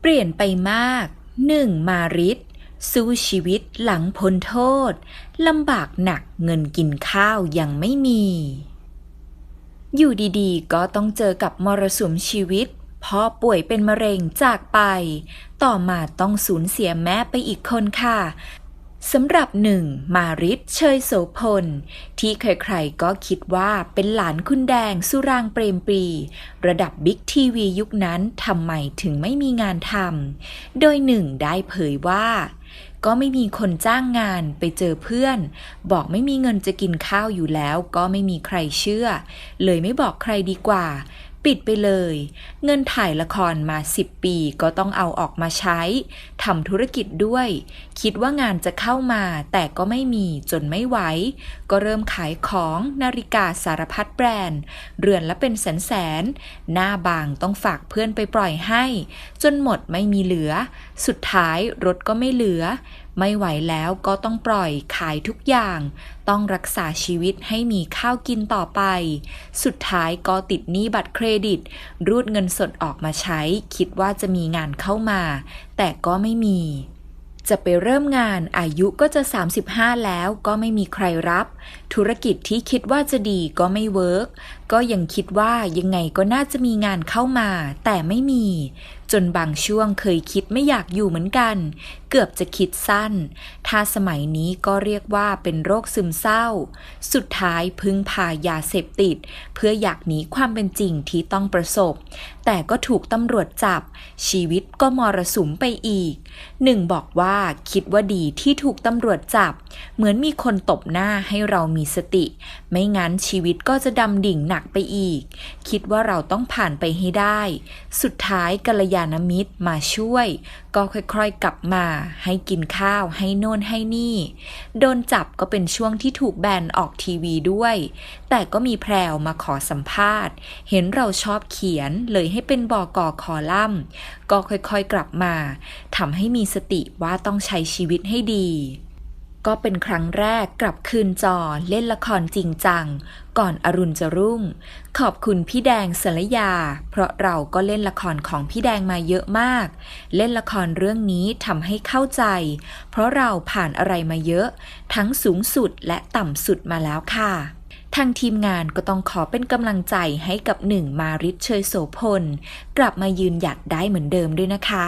เปลี่ยนไปมาก หนึ่งมาริดสู้ชีวิตหลังพ้นโทษ ลำบากหนักเงินกินข้าวยังไม่มี อยู่ดีๆ ก็ต้องเจอกับมรสุมชีวิตพ่อป่วยเป็นมะเร็งจากไป ต่อมาต้องสูญเสียแม่ไปอีกคนค่ะ สำหรับหนึ่งมาริศเชยโสพล ที่ใครๆก็คิดว่าเป็นหลานคุณแดงสุรางเปรมปรี ระดับบิ๊กทีวียุคนั้นทำไมถึงไม่มีงานทำโดยหนึ่งได้เผยว่า ก็ไม่มีคนจ้างงานไปเจอเพื่อน บอกไม่มีเงินจะกินข้าวอยู่แล้วก็ไม่มีใครเชื่อ เลยไม่บอกใครดีกว่า ปิดไปเลย เงินถ่ายละครมา 10 ปีก็ต้องเอาออกมาใช้ทำธุรกิจด้วย คิดว่างานจะเข้ามาแต่ก็ไม่มีจนไม่ไหว ก็เริ่มขายของนาฬิกาสารพัดแบรนด์ เรือนละเป็นแสนแสน หน้าบางต้องฝากเพื่อนไปปล่อยให้ จนหมดไม่มีเหลือ สุดท้ายรถก็ไม่เหลือ ไม่ไหวแล้วก็ต้องปล่อยขายทุกอย่าง ต้องรักษาชีวิตให้มีข้าวกินต่อไป สุดท้ายก็ติดหนี้บัตรเครดิต รูดเงินสดออกมาใช้ คิดว่าจะมีงานเข้ามา แต่ก็ไม่มี จะไปเริ่มงานอายุก็จะ 35 แล้วก็ไม่มีใครรับ ธุรกิจที่คิดว่าจะดีก็ไม่เวิร์กก็ยังคิดว่ายังไงก็น่าจะมีงานเข้ามา แต่ไม่มีจนบางช่วงเคยคิดไม่อยากอยู่เหมือนกัน เกือบจะคิดสั้น ถ้าสมัยนี้ก็เรียกว่าเป็นโรคซึมเศร้า สุดท้ายพึ่งพายาเสพติด เพื่ออยากหนีความเป็นจริงที่ต้องประสบ แต่ก็ถูกตำรวจจับ ชีวิตก็มรสุมไปอีก หนึ่งบอกว่าคิดว่าดีที่ถูกตำรวจจับ เหมือนมีคนตบหน้าให้เรามีสติ ไม่งั้นชีวิตก็จะดำดิ่งหนักไปอีก คิดว่าเราต้องผ่านไปให้ได้ สุดท้ายกัลยาณมิตรมาช่วย ก็ค่อยๆกลับมา ให้กินข้าวให้โน่นให้นี่ โดนจับก็เป็นช่วงที่ถูกแบนออกทีวีด้วย แต่ก็มีแพรวมาขอสัมภาษณ์ เห็นเราชอบเขียนเลยให้เป็นบอกอคอลัมน์ ก็ค่อยๆกลับมาทำให้มีสติว่าต้องใช้ชีวิตให้ดี ก็เป็นครั้งแรกกลับคืนจอเล่นละครจริงจัง ก่อนอรุณจะรุ่ง ขอบคุณพี่แดงสรยา เพราะเราก็เล่นละครของพี่แดงมาเยอะมาก เล่นละครเรื่องนี้ทำให้เข้าใจ เพราะเราผ่านอะไรมาเยอะ ทั้งสูงสุดและต่ำสุดมาแล้วค่ะทางทีมงานก็ต้องขอเป็นกำลังใจให้กับหนึ่งมาริชเชยโสพล กลับมายืนหยัดได้เหมือนเดิมด้วยนะคะ